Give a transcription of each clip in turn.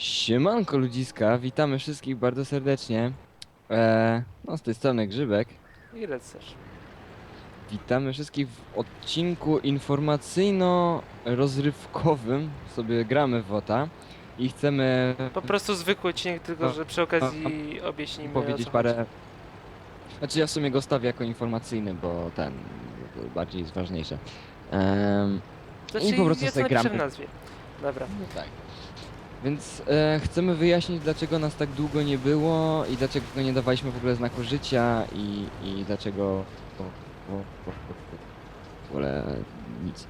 Siemanko ludziska, witamy wszystkich bardzo serdecznie. Eee, no z tej strony Grzybek. I rycerz. Witamy wszystkich w odcinku informacyjno-rozrywkowym. Sobie gramy w WOTA i chcemy Po prostu zwykły odcinek, tylko No, że przy okazji objaśnimy o powiedzieć co parę... Znaczy ja w sumie go stawię jako informacyjny, bo ten bo bardziej jest ważniejsze. Ehm, chodzi. Znaczy, i po prostu jest sobie gramy. w nazwie. Dobra. No tak. Więc e, chcemy wyjaśnić, dlaczego nas tak długo nie było i dlaczego nie dawaliśmy w ogóle znaku życia i, i dlaczego o, o, o, w ogóle nic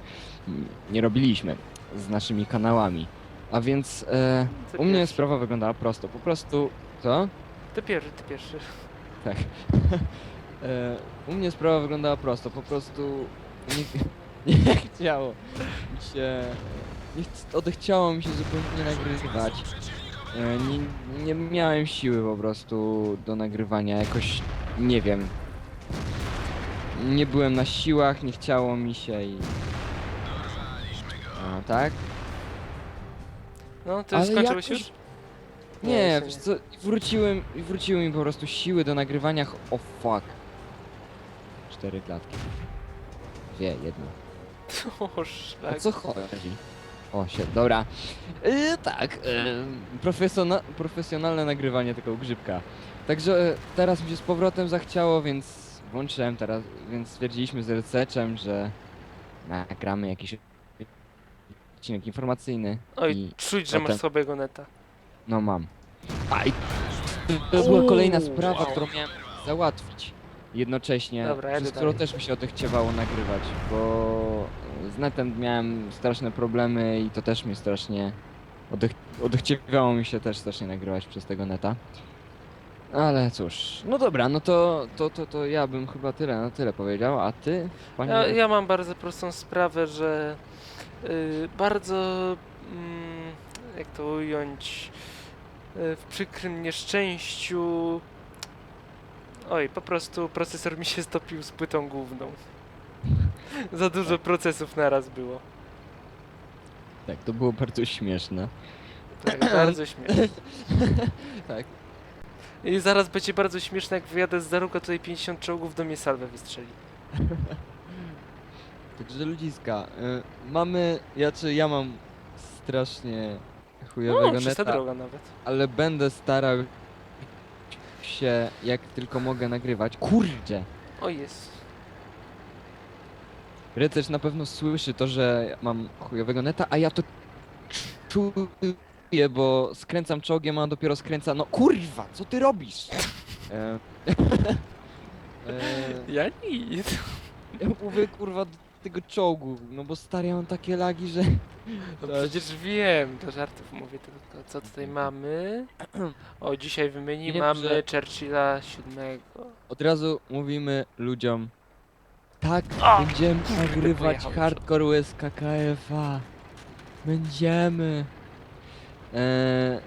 nie robiliśmy z naszymi kanałami. A więc e, Ty u mnie pierwszy. sprawa wyglądała prosto. Po prostu. Co? Ty pierwszy, ty pierwszy. Tak. e, u mnie sprawa wyglądała prosto. Po prostu nie, nie chciało mi się. Nie ch- odechciało mi się zupełnie nagrywać. E, nie, nie miałem siły po prostu do nagrywania. Jakoś nie wiem. Nie byłem na siłach, nie chciało mi się i. A, tak? No, ty Ale skończyłeś jakoś- już? Nie, jeszcze wiesz co, wróciłem, wróciły mi po prostu siły do nagrywania. ch- O fuck. Cztery klatki. Dwie, jedna. O, O szlak. co chodzi? O, się, dobra. Yy, tak, yy, profesjona profesjonalne nagrywanie tego grzybka. Także e, teraz mi się z powrotem zachciało, więc włączyłem teraz, więc stwierdziliśmy z Receczem, że nagramy jakiś odcinek informacyjny. Oj, i czuć, że potem- masz słabego neta. No mam. A i to była kolejna sprawa, wow. którą miałem załatwić jednocześnie, Dobra, przez którą też mi się odechciewało nagrywać, bo z netem miałem straszne problemy i to też mnie strasznie odech odechciewało mi się też strasznie nagrywać przez tego neta. Ale cóż, no dobra, no to, to, to, to ja bym chyba tyle, na tyle powiedział, a ty, panie... Ja, ja mam bardzo prostą sprawę, że y, bardzo, mm, jak to ująć, y, w przykrym nieszczęściu, oj, po prostu procesor mi się stopił z płytą główną. Za dużo procesów naraz było. Tak, to było bardzo śmieszne. Tak, bardzo śmieszne. tak. I zaraz będzie bardzo śmieszne, jak wyjadę z Zaruga, tutaj 50 czołgów do mnie salwę wystrzeli. Także ludziska, y, mamy, ja czy ja mam strasznie chujowego czysta neta, droga nawet. ale będę starał się jak tylko mogę nagrywać. Kurde! O jest. Rycerz na pewno słyszy to, że mam chujowego neta, a ja to czuję, bo skręcam czołgiem, a on dopiero skręca. No kurwa, co ty robisz? E, e, Ja nic. ja mówię kurwa tego czołgu, no bo stary ja mam takie lagi, że... No przecież wiem, do żartów mówię tylko. Co tutaj mamy? O, dzisiaj wymieni, Wiem, mamy że- Churchilla siódmego. Od razu mówimy ludziom, tak, O, będziemy nagrywać hardcore łez KKF-a. Będziemy. Eee,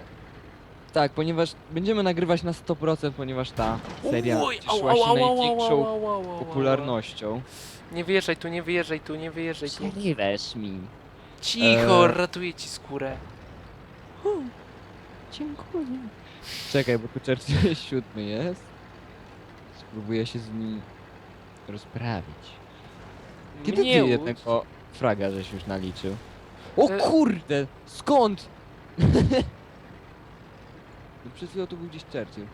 tak, ponieważ będziemy nagrywać na 100%, ponieważ ta seria Uj, cieszyła au, się au, au, au, największą au, au, au, au. popularnością. Nie wyjeżdżaj tu, nie wyjeżdżaj tu, nie wyjeżdżaj tu. Przerywesz mi. Cicho, Eee. ratuję ci skórę. Dziękuję. Czekaj, bo tu Churchill siódmy jest. Spróbuję się z nim rozprawić. Kiedy Mnie ty łódź. jednego fraga żeś już naliczył? O E- kurde! Skąd? No Przed chwilą tu był gdzieś Churchill.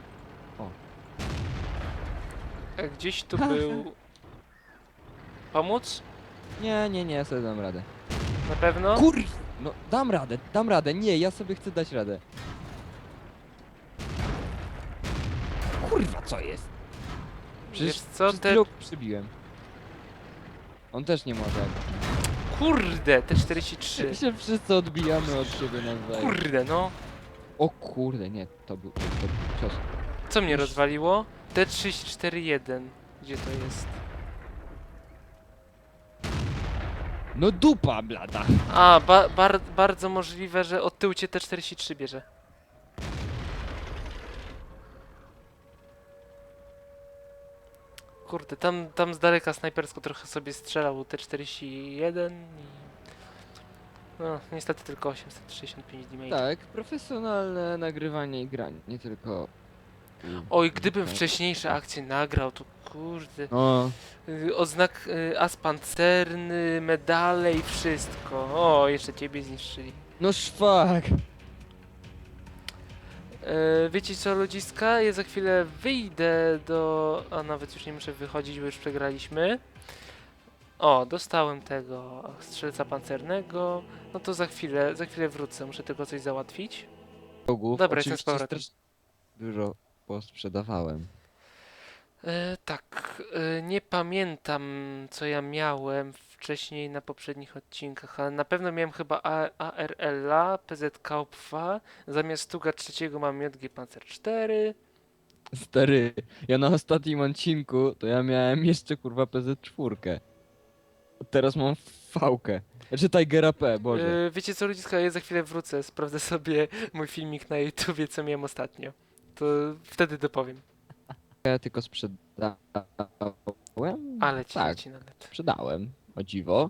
A Gdzieś tu był... Pomóc? Nie, nie, nie, ja sobie dam radę. Na pewno? Kur... No dam radę, dam radę, nie, ja sobie chcę dać radę. Kurwa, co jest? Przecież Wiesz co, przed te... przybiłem. On też nie może. Kurde, te My 43. się wszyscy odbijamy od siebie nawzajem. Kurde, no. O kurde, nie, to był, to był cios. Co mnie rozwaliło? T341. Gdzie to jest? No dupa blada. A, ba bar bardzo możliwe, że od tyłu cię T43 bierze. Kurde, tam, tam z daleka snajpersko trochę sobie strzelał T41 i... No, niestety tylko 865 damage. Tak, profesjonalne nagrywanie i granie, nie tylko... Oj, gdybym wcześniejsze akcje nagrał, to kurde. No, Y, Odznak y, as pancerny, medale i wszystko. O, jeszcze ciebie zniszczyli. no szwak! E, wiecie co, ludziska? Ja za chwilę wyjdę do... A nawet już nie muszę wychodzić, bo już przegraliśmy. O, dostałem tego strzelca pancernego. No to za chwilę, za chwilę wrócę. Muszę tylko coś załatwić. Bogów, Dobra, jestem z oczywiście powrotem. dużo posprzedawałem. E, tak, e, nie pamiętam co ja miałem wcześniej na poprzednich odcinkach, ale na pewno miałem chyba ARL-a, PZ Kaupfa, zamiast Tuga trzeciego mam JG Panzer 4. Stary, ja na ostatnim odcinku to ja miałem jeszcze kurwa PZ4. Teraz mam fałkę. Znaczy Tigera P, boże. E, wiecie co ludziska, ja za chwilę wrócę, sprawdzę sobie mój filmik na YouTubie, co miałem ostatnio. To wtedy dopowiem, Ja tylko sprzedałem. ale ci tak, leci na net. sprzedałem. O dziwo.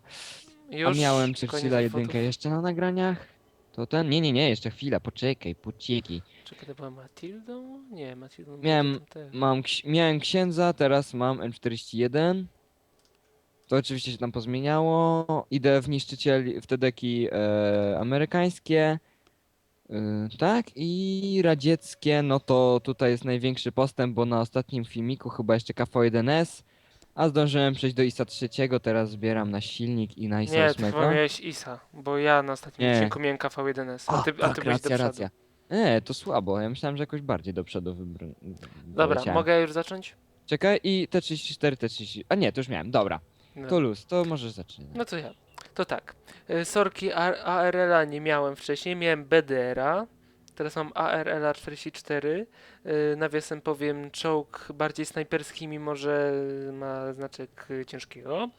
Już A miałem koniec Churchilla jedynkę jeszcze na nagraniach? To ten? Nie, nie, nie, jeszcze chwila, poczekaj, pocieki. Czekaj, to była Matildą? Nie, Matildą Miałem- Mam, miałem księdza, teraz mam M41. To oczywiście się tam pozmieniało. Idę w niszczyciel, w te deki e, amerykańskie. E, tak, i radzieckie, no to tutaj jest największy postęp, bo na ostatnim filmiku chyba jeszcze KV1S, a zdążyłem przejść do ISA trzeciego, teraz zbieram na silnik i na ISA Nie, ty 8. chyba miałeś ISA, bo ja na ostatnim Nie. odcinku miałem KV1S, a ty, a tak, ty byłeś do racja, przodu. racja. Nie, to słabo, ja myślałem, że jakoś bardziej do przodu wybr... Dobra, wyleciałem. mogę już zacząć? Czekaj, i T34, T30. A nie, to już miałem, dobra. No. To luz, to możesz zaczynać. No to ja. To tak. Y, Sorki ARL-a nie miałem wcześniej, miałem BDR-a. Teraz mam ARL-a 44. Y, Nawiasem powiem czołg bardziej snajperski, mimo że ma znaczek ciężkiego.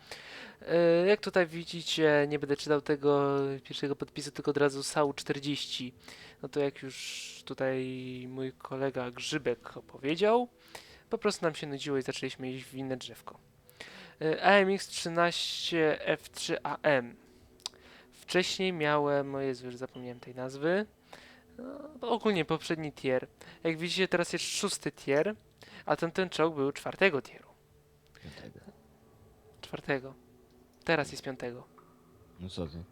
Y, Jak tutaj widzicie, nie będę czytał tego pierwszego podpisu, tylko od razu SAU-40. No to jak już tutaj mój kolega Grzybek opowiedział, po prostu nam się nudziło i zaczęliśmy iść w inne drzewko. AMX 13 F3AM. Wcześniej miałem, o Jezu, już zapomniałem tej nazwy. No, ogólnie poprzedni tier. Jak widzicie, teraz jest szósty tier, a ten, ten czołg był czwartego tieru. Czwartego. Teraz jest piątego. No co ty?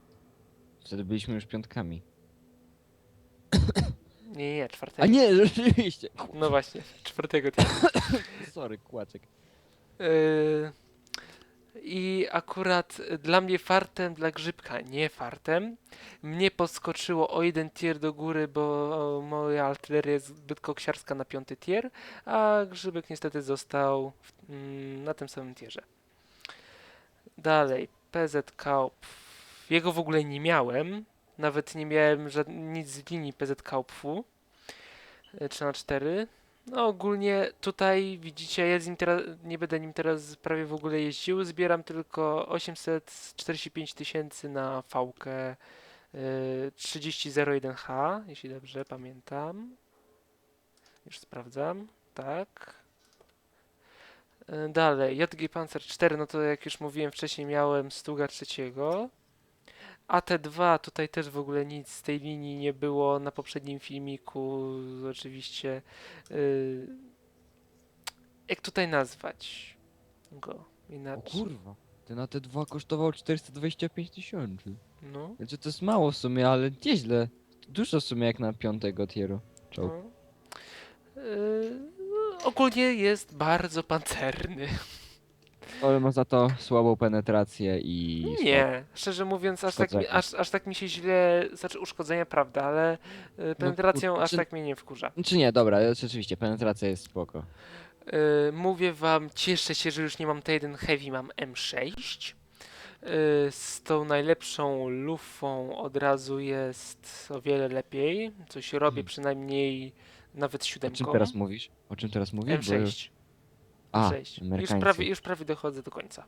Wtedy byliśmy już piątkami. Nie, nie, nie, A czwartego. nie, rzeczywiście. No właśnie, czwartego tieru. Sorry, kłaczek. Yy, I akurat dla mnie fartem, dla grzybka nie fartem, mnie podskoczyło o jeden tier do góry, bo moja artyleria jest zbyt koksiarska na piąty tier, a grzybek niestety został w, mm, na tym samym tierze. Dalej, PZ Kaup. Jego w ogóle nie miałem, nawet nie miałem nic z linii PZ Kaupfu. 3 na 4 no ogólnie tutaj widzicie, ja z nim teraz, nie będę nim teraz prawie w ogóle jeździł, zbieram tylko 845 tysięcy na fałkę y, 3001H, jeśli dobrze pamiętam. Już sprawdzam, tak. Y, Dalej, JG Panzer 4, no to jak już mówiłem wcześniej miałem Stuga trzeciego. AT2 tutaj też w ogóle nic z tej linii nie było na poprzednim filmiku. Oczywiście. y, jak tutaj nazwać go O inaczej? kurwa. Ten na te dwa kosztował 425 tysięcy. No, Znaczy to jest mało w sumie, ale nieźle. Dużo w sumie jak na piątego tieru. Czołg. no. Y, ogólnie jest bardzo pancerny. Ale ma za to słabą penetrację i... Nie, szczerze mówiąc, aż tak, mi, Uszkodzenia. aż, aż tak mi się źle. Znaczy, uszkodzenia, prawda, ale y, penetracją aż czy- tak mnie nie wkurza. Czy nie, dobra, rzeczywiście, penetracja jest spoko. Y, mówię wam, cieszę się, że już nie mam T1 Heavy, mam M6. Y, z tą najlepszą lufą od razu jest o wiele lepiej. Coś robię Mhm. przynajmniej nawet O siódemką. czym teraz mówisz? O czym teraz mówisz? Bo- M6. A, M6. Już prawie, już prawie dochodzę do końca.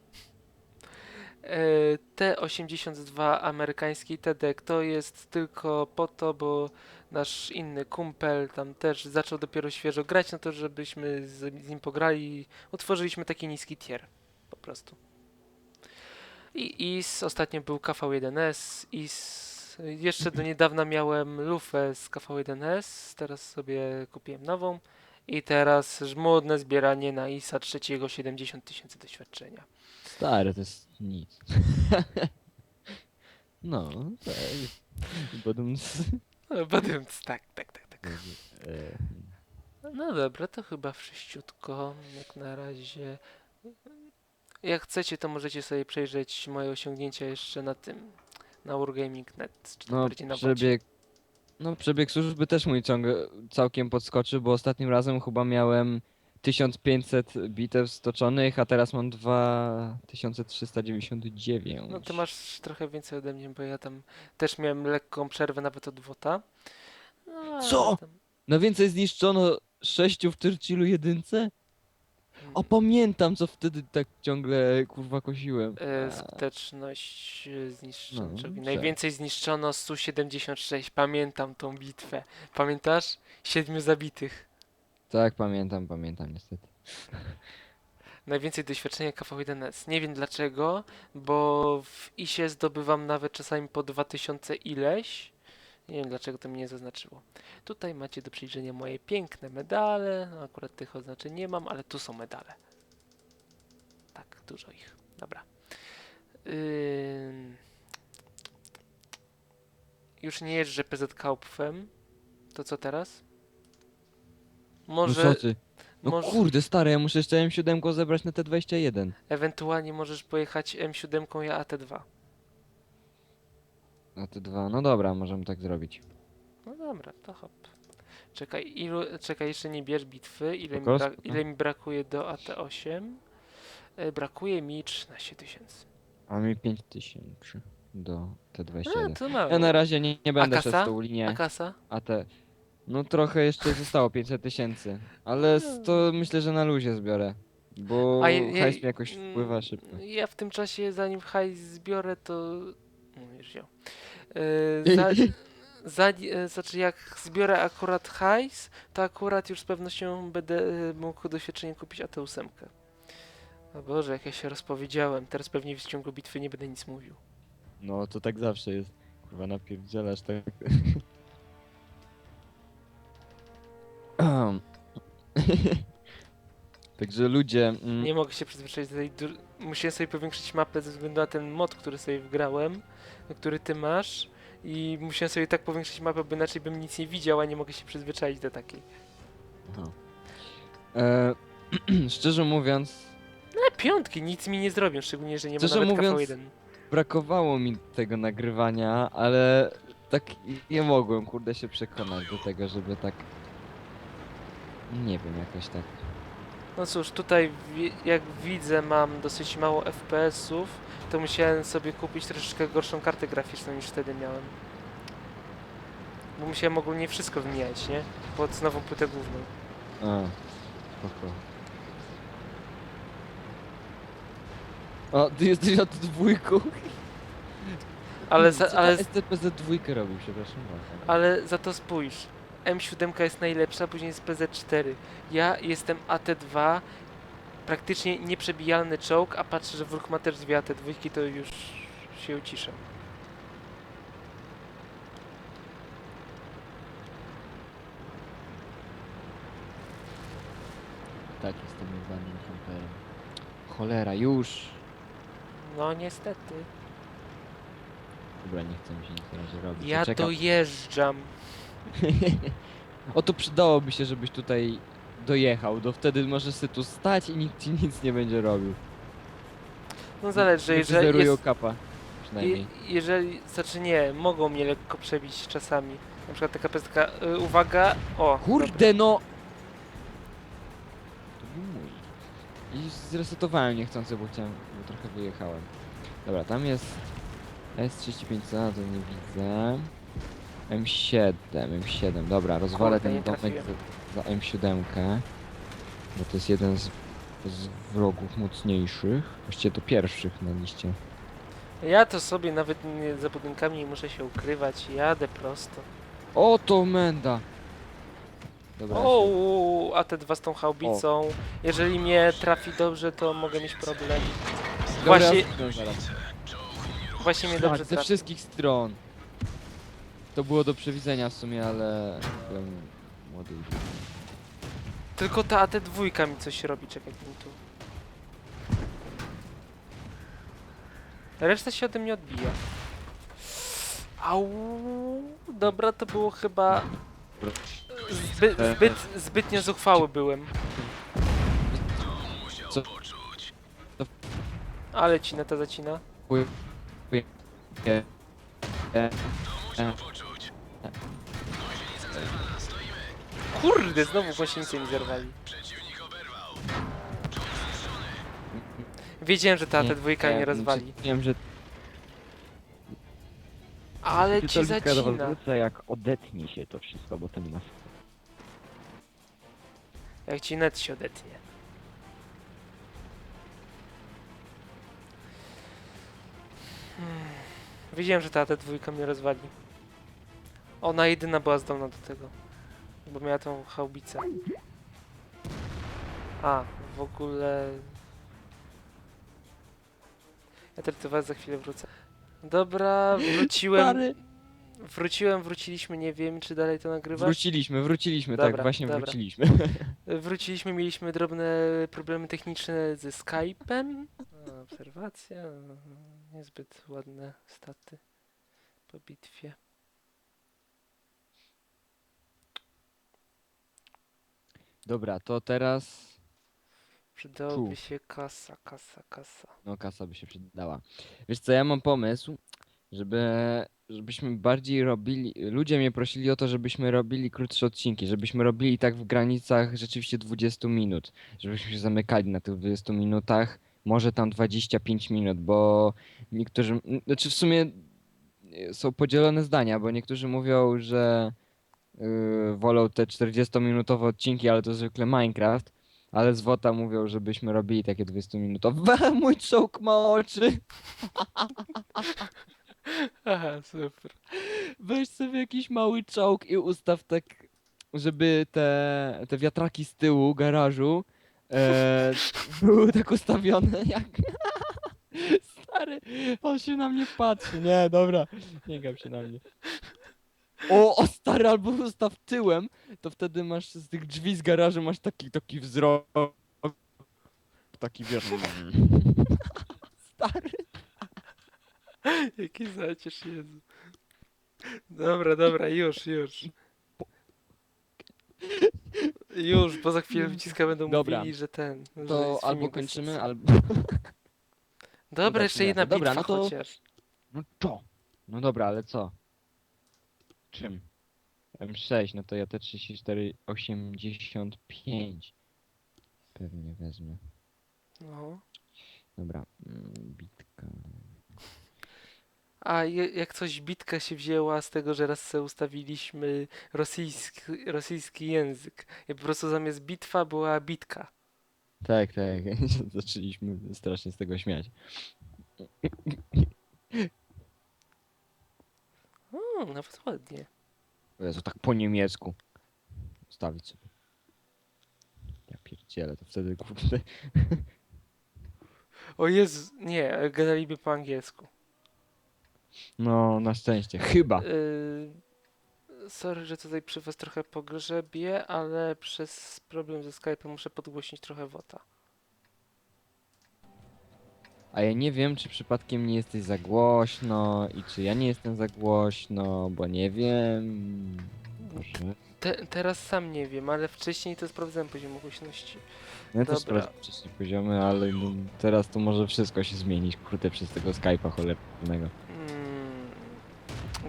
E, T82 amerykański TEDek to jest tylko po to, bo nasz inny kumpel tam też zaczął dopiero świeżo grać, no to żebyśmy z, z nim pograli i utworzyliśmy taki niski tier po prostu. I IS ostatnio był KV1S, IS Jeszcze do niedawna miałem lufę z KV1S, teraz sobie kupiłem nową. I teraz żmudne zbieranie na ISA trzeciego 70 tysięcy doświadczenia. Stary, to jest nic. no, to jest... Badum... No, tak, tak, tak, tak. E, No dobra, to chyba wszyściutko jak na razie. Jak chcecie, to możecie sobie przejrzeć moje osiągnięcia jeszcze na tym, na Wargaming.net. Czy No, bardziej na bocie. przebieg... No, przebieg służby też mój ciąg całkiem podskoczył, bo ostatnim razem chyba miałem 1500 bitew stoczonych, a teraz mam 2399. No ty masz trochę więcej ode mnie, bo ja tam też miałem lekką przerwę nawet od WOTA. No, ale Co? Tam, Na więcej zniszczono 6 w Churchillu jedynce? O, pamiętam, co wtedy tak ciągle, kurwa, kosiłem. E, A, skuteczność e, zniszczono. No, tak. Najwięcej zniszczono Su-76. Pamiętam tą bitwę. Pamiętasz? Siedmiu zabitych. Tak, pamiętam, pamiętam niestety. Najwięcej doświadczenia KV1S. Nie wiem dlaczego, bo w ISie zdobywam nawet czasami po 2000 ileś. Nie wiem dlaczego to mnie nie zaznaczyło. Tutaj macie do przyjrzenia moje piękne medale. No, akurat tych oznaczeń nie mam, ale tu są medale. Tak, dużo ich. Dobra. Ym. Już nie jeżdżę PZ Kaupfem. To co teraz? Może, No co ty? No może kurde, stary, ja muszę jeszcze M7 zebrać na T21. ewentualnie możesz pojechać M7, ja AT2. Na T2, no dobra, możemy tak zrobić. No dobra, to hop. Czekaj, ilu, czekaj, jeszcze nie bierz bitwy. Ile, mi, Spoko, bra, spoko. ile mi brakuje do AT8? E, brakuje mi 13 tysięcy. A mi 5000 do A, T21. to mało. Ja na razie nie, nie będę kasa? szedł tą A linię, kasa? a te... No trochę jeszcze zostało, 500 tysięcy. Ale z- to myślę, że na luzie zbiorę. Bo A je- je- hajs mi jakoś mm, wpływa szybko. Ja w tym czasie, zanim hajs zbiorę, to... Już wziął. E, za, za, e, znaczy, jak zbiorę akurat hajs, to akurat już z pewnością będę e, mógł doświadczenie kupić AT8. O Boże, jak ja się rozpowiedziałem. Teraz pewnie w ciągu bitwy nie będę nic mówił. No to tak zawsze jest. Kurwa napierdzielasz tak. Także ludzie. Mm, Nie mogę się przyzwyczaić do tej. Musiałem sobie powiększyć mapę ze względu na ten mod, który sobie wgrałem, który ty masz. I musiałem sobie tak powiększyć mapę, bo inaczej bym nic nie widział, a nie mogę się przyzwyczaić do takiej. aha. E, szczerze mówiąc, No piątki nic mi nie zrobią, szczególnie, że nie ma Szczerze nawet mówiąc, KV1. brakowało mi tego nagrywania, ale tak nie mogłem, kurde, się przekonać do tego, żeby tak. Nie wiem, jakoś tak. No cóż, tutaj jak widzę mam dosyć mało FPS-ów, to musiałem sobie kupić troszeczkę gorszą kartę graficzną niż wtedy miałem. Bo musiałem ogólnie wszystko wymieniać, nie? Pod nową płytę główną. A, spoko. O, ty jesteś na to dwójką. Ale, za, ale, STPZ dwójkę robił, przepraszam bardzo. ale za to spójrz. M7 jest najlepsza, później jest PZ4. Ja jestem AT2, praktycznie nieprzebijalny czołg, a patrzę, że wróg ma też dwie AT2, to już się uciszę. Tak, jestem jebanym kamperem. Cholera, już! No niestety. Dobra, nie chcę mi się nic na razie robić. Ja Czekam. dojeżdżam. o to przydałoby się, żebyś tutaj dojechał, do wtedy możesz sobie tu stać i nikt ci nic nie będzie robił. No zależy, jeżeli wyzerują jest, kapa, przynajmniej. je, jeżeli, znaczy nie, mogą mnie lekko przebić czasami. Na przykład taka pestka, y, uwaga, o, dobra. Kurde no! To był mój. I zresetowałem niechcący, bo chciałem, bo trochę wyjechałem. Dobra, tam jest S35, a to nie widzę. M7, M7, dobra, rozwalę Kurde, nie ten domek trafiłem. za, za M7, bo to jest jeden z, z wrogów mocniejszych, właściwie to pierwszych na liście. Ja to sobie nawet nie, za budynkami nie muszę się ukrywać, jadę prosto. O, to menda! Dobra, O, się- AT2 z tą haubicą. Jeżeli mnie trafi dobrze, to mogę mieć problem. Dobra, Właśnie, zaraz. właśnie mnie Tak, dobrze ze trafi. wszystkich stron. To było do przewidzenia w sumie, ale byłem młody i Tylko ta AT2 mi coś robi, czekaj mi tu. Reszta się ode mnie odbija. Au, dobra, to było chyba zbyt, zbyt, zbytnio zuchwały byłem. Co? Ale cina ta zacina. Nie. E, e, Kurde, znowu głośnicę mi zerwali. Wiedziałem, że ta AT2 e, nie rozwali. Wiem, że Ale ci Tylko zacina. jak odetnie się to wszystko, bo nie ma Jak ci net się odetnie. Hmm. Wiedziałem, że ta T2 mnie rozwali. Ona jedyna była zdolna do tego. Bo miała tą chałbicę. A, w ogóle... Ja też do was za chwilę wrócę. Dobra, wróciłem. Stary. Wróciłem, wróciliśmy, nie wiem czy dalej to nagrywasz. Wróciliśmy, wróciliśmy, Dobra, tak, właśnie dobra. wróciliśmy. Wróciliśmy, mieliśmy drobne problemy techniczne ze Skype'em. A, Obserwacja, aha, niezbyt ładne staty po bitwie. Dobra, to teraz... Przydałoby Fu. się kasa, kasa, kasa. No, kasa by się przydała. Wiesz co, ja mam pomysł, żeby, żebyśmy bardziej robili... Ludzie mnie prosili o to, żebyśmy robili krótsze odcinki, żebyśmy robili tak w granicach rzeczywiście 20 minut. Żebyśmy się zamykali na tych 20 minutach, może tam 25 minut, bo niektórzy... Znaczy w sumie są podzielone zdania, bo niektórzy mówią, że yy, wolą te 40-minutowe odcinki, ale to zwykle Minecraft. Ale z WOTA mówią, żebyśmy robili takie 20-minutowe. Mój czołg ma oczy. Aha, super. Weź sobie jakiś mały czołg i ustaw tak, żeby te, te wiatraki z tyłu garażu e, były tak ustawione jak... Stary, on się na mnie patrzy. Nie, dobra, nie gap się na mnie. O, o stary, albo ustaw tyłem, to wtedy masz z tych drzwi z garażu masz taki, taki wzrok. Taki wiesz. Stary. Jaki zacierz, Jezu. Dobra, dobra, już, już. Już, bo za chwilę wyciska będą Dobra. mówili, że ten. że To jest albo filmik bez kończymy, sensu. albo... Dobra, jeszcze jedna dobra, bitwa no to- chociaż. No to! No dobra, ale co? Czym? M6, no to ja te 34, 85. Pewnie wezmę. No. Dobra, mm, bitka. A je, jak coś bitka się wzięła z tego, że raz ustawiliśmy rosyjski, rosyjski język. I po prostu zamiast bitwa była bitka. Tak, tak, zaczęliśmy strasznie z tego śmiać. O, nawet ładnie. O Jezu, tak po niemiecku. Ustawić sobie. Ja pierdzielę, to wtedy kurde. O Jezu, nie, gadaliby po angielsku. No, na szczęście, chyba. Yy, sorry, że tutaj przy was trochę pogrzebię, ale przez problem ze Skype'em muszę podgłośnić trochę wota. A ja nie wiem, czy przypadkiem nie jesteś za głośno i czy ja nie jestem za głośno, bo nie wiem. Może. Te, teraz sam nie wiem, ale wcześniej to sprawdzałem poziom głośności. Ja też Dobra. sprawdzę wcześniej poziomy, ale no, teraz to może wszystko się zmienić, kurde, przez tego Skype'a cholernego. Mm,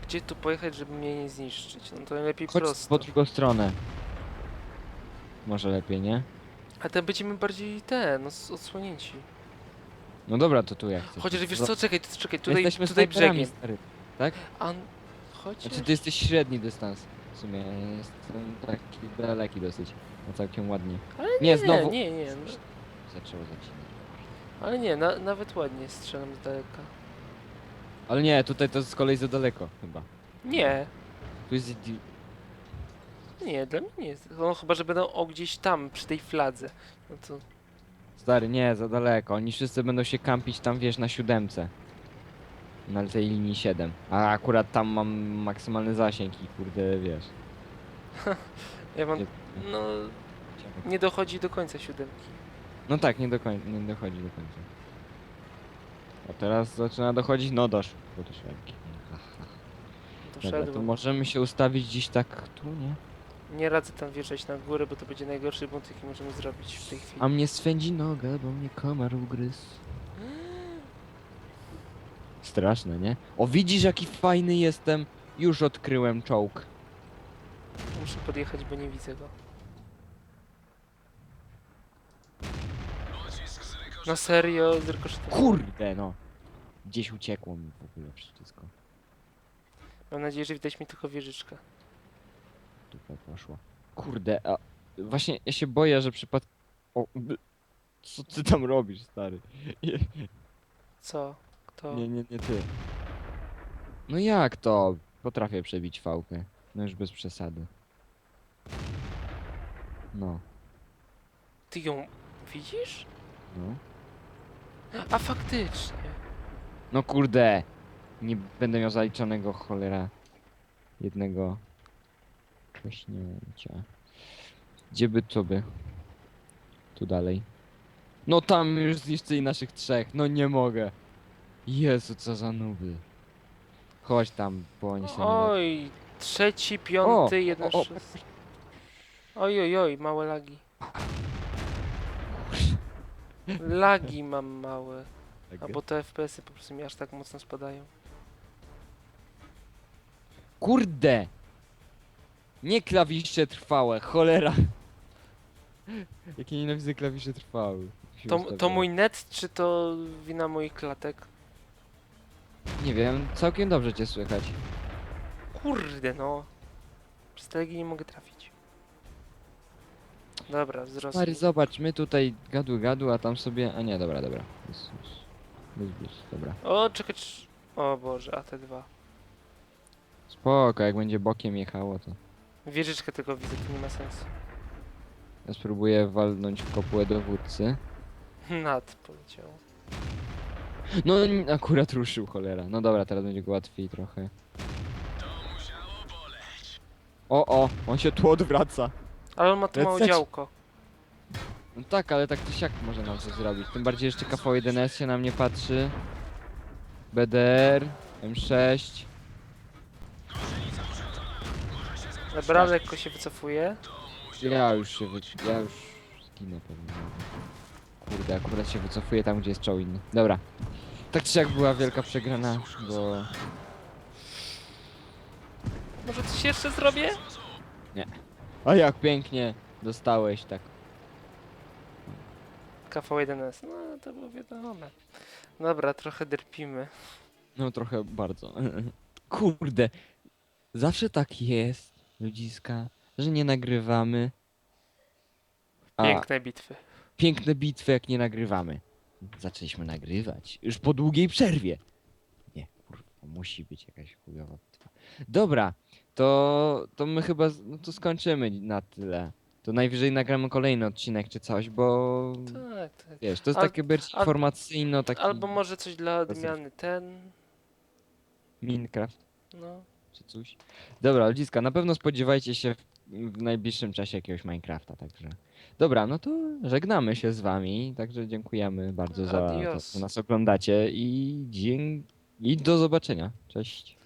gdzie tu pojechać, żeby mnie nie zniszczyć? No to lepiej Chodź prosto. po drugą stronę. Może lepiej, nie? A tam będziemy bardziej te, no s- odsłonięci. No dobra, to tu jak chcesz. Chociaż wiesz co, czekaj, czekaj, tutaj, jesteśmy tutaj snajperami, brzegiem. stary. A, chociaż... Znaczy ty jesteś średni dystans. W sumie ja jestem taki daleki dosyć. No całkiem ładnie. Ale Nie, znowu. Nie, nie, no, Zaczęło zacinać. ale nie, na, nawet ładnie strzelam z daleka. Ale nie, tutaj to z kolei za daleko chyba. Nie, Tu jest... di- nie, dla mnie nie jest. No chyba, że będą o gdzieś tam, przy tej fladze. No to... Stary, nie, za daleko. Oni wszyscy będą się kampić tam, wiesz, na siódemce. Na tej linii 7. A akurat tam mam maksymalny zasięg i kurde, wiesz. Ja mam, no, nie dochodzi do końca siódemki. No tak, nie, do końca, nie dochodzi do końca. A teraz zaczyna dochodzić, no doszło do siódemki. Aha. Dobra, to Doszedłem. możemy się ustawić gdzieś tak tu, nie? Nie radzę tam wjeżdżać na górę, bo to będzie najgorszy błąd, jaki możemy zrobić w tej chwili. A mnie swędzi nogę, bo mnie komar ugryzł. Straszne, nie? O, widzisz jaki fajny jestem? Już odkryłem czołg. Muszę podjechać, bo nie widzę go. Na serio, zrykoszytował. Kurde, no. Gdzieś uciekło mi w ogóle wszystko. Mam nadzieję, że widać mi tylko wieżyczkę. Poszło. Kurde, a właśnie ja się boję, że przypad... O, b- co ty tam robisz, stary? Nie, Co? Kto? nie, nie, nie ty. No jak to? Potrafię przebić fałkę. No już bez przesady. No, Ty ją widzisz? no. A faktycznie. No kurde! Nie będę miał zaliczonego cholera jednego cześnięcia. Gdzie by to by? Tu dalej. No tam już zniszczyli naszych trzech, no nie mogę. Jezu, co za nuby. Chodź tam, bo oni się nie. Oj, trzeci, piąty, jeden, o, o. szósty. Oj, oj, oj, małe lagi. Lagi mam małe. A bo te FPS-y po prostu mi aż tak mocno spadają. Kurde! Nie klawisze trwałe, cholera! Jakie nienawidzę klawisze trwałe. Się To, to ustawiłem. mój net, czy to wina moich klatek? Nie wiem, całkiem dobrze cię słychać. Kurde no. Przez te lagi nie mogę trafić. Dobra, wzrost. Mary, zobacz, my tutaj gadu gadu, a tam sobie... A nie, dobra, dobra. Jest, jest. Dobra. O, czekaj, cz- o Boże, AT2. Spoko, jak będzie bokiem jechało, to... Wieżyczkę tylko widzę, to nie ma sensu. Ja spróbuję walnąć w kopułę dowódcy. Nad poleciał. No, n- akurat ruszył, cholera. No dobra, teraz będzie go łatwiej trochę. O, o, on się tu odwraca. Ale on ma tu małe Leceć. działko. No tak, ale tak czy siak może nam coś zrobić. Tym bardziej jeszcze KV-1S się na mnie patrzy. BDR, M6. Dobra, lekko się wycofuje. Ja już się wy... ja już zginę pewnie. Kurde, akurat się wycofuję tam, gdzie jest czoł inny. Dobra. Tak czy siak była wielka przegrana, bo... Może coś jeszcze zrobię? A jak pięknie dostałeś tak. KV1S. No, to było wiadome. Dobra, trochę derpimy. No trochę bardzo. Kurde. Zawsze tak jest, ludziska, że nie nagrywamy. A Piękne bitwy. piękne bitwy jak nie nagrywamy. Zaczęliśmy nagrywać. Już po długiej przerwie. Nie, kurwa, musi być jakaś chujowa bitwa. Dobra, to, to my chyba z- no to skończymy na tyle. To najwyżej nagramy kolejny odcinek czy coś, bo Tak, tak. wiesz, to jest Al- takie bardziej al- informacyjno, taki Albo może coś dla odmiany ten. Minecraft. No. Czy coś. Dobra, ludziska, na pewno spodziewajcie się w, najbliższym czasie jakiegoś Minecrafta, także. Dobra, no to żegnamy się z wami, także dziękujemy bardzo za to, Adios. że nas oglądacie i dzień... i do zobaczenia. Cześć.